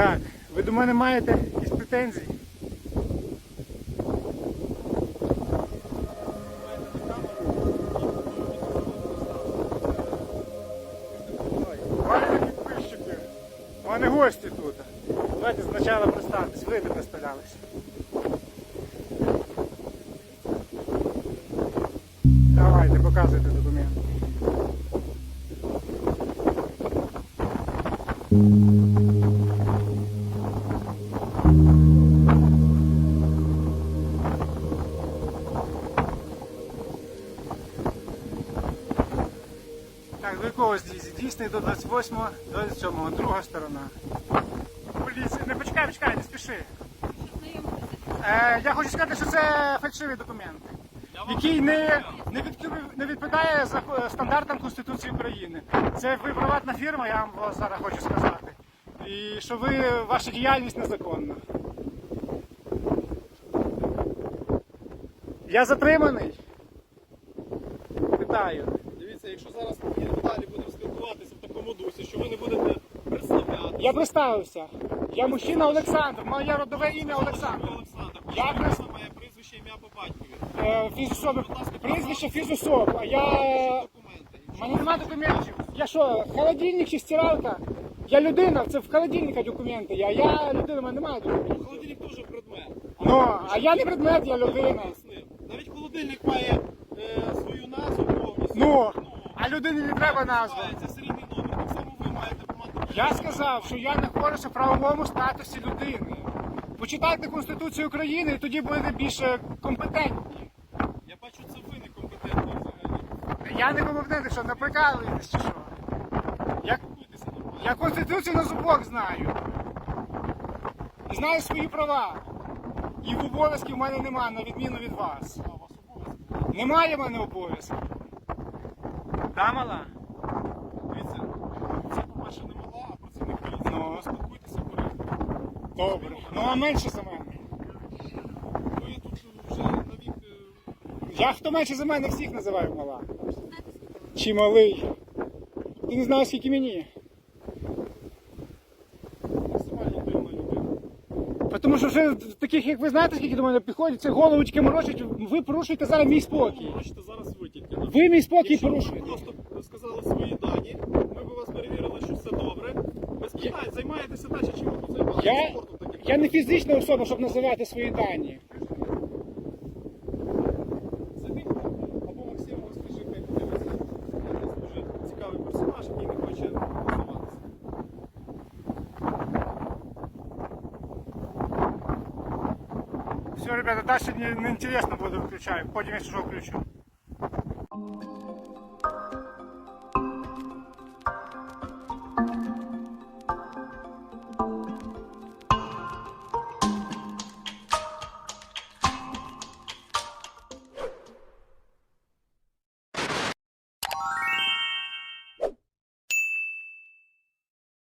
Так, ви до мене маєте якісь претензії? Мене підписчики. У гості тут. Давайте спочатку представтесь, ви не. Давайте, показуйте документи. До злізі? Дійсний до 28-го, 27-го, друга сторона. Поліція. Не почекай, почекай, не спіши. Е, я хочу сказати, що це фальшивий документ, який не, не, відкрив- не відповідає за стандартам Конституції України. Це ви приватна фірма, я вам зараз хочу сказати. І що ви ваша діяльність незаконна. Я затриманий. Питаю. Якщо зараз і далі будемо спілкуватися в такому дусі, що ви не будете представляти. Я представився. Я мужчина Олександр, моє родове ім'я Олександр. Олександр, Я я моє прізвище ім'я по батькові. Е, Фізособи. Прізвище фізособ. А я. Документи. У мене немає документів. Я що, холодильник чи стиралка? Я людина, це в холодильника документи. А я людина, у мене немає документів. Холодильник теж предмет. Ну, а я не предмет, я людина. Пояснив. Навіть холодильник має е, свою назву повністю. Ну, людині не треба назва. Це серійний номер. Так само ви маєте мати. Я сказав, що я знаходжуся в правовому статусі людини. Почитайте Конституцію України і тоді будете більше компетентні. Я бачу, це ви некомпетентні взагалі. Я не компетентний, що не прикалуєтесь чи що. Я, я Конституцію на зубок знаю. І знаю свої права. І в обов'язків в мене немає, на відміну від вас. Немає в мене обов'язків. Да, мала? Дивіться, це, по-перше, не мала, а працівник поліції. Ну. Спілкуйтеся порядку. Добре. Ну а менше за мене. Ви тут вже навік е, Я хто менше за мене всіх називаю мала. Чи малий. Ти не знаєш, скільки мені. Тому що вже таких, як ви знаєте, скільки до мене підходять, це головочки морочать, ви порушуєте зараз мій спокій. Бачите, зараз ви тільки. Ви мій спокій Якщо б ви порушуєте. просто сказали свої дані, ми б вас перевірили, що все добре. Без питань, займаєтеся далі, чим ви тут займаєтеся Я, спортом таким. я не фізична особа, щоб називати свої дані. Сидить або Максим розкажи, хай подивиться. Це дуже цікавий персонаж, який не хоче Все, ребята, дальше не, не интересно буду выключаю. Потім я що включу.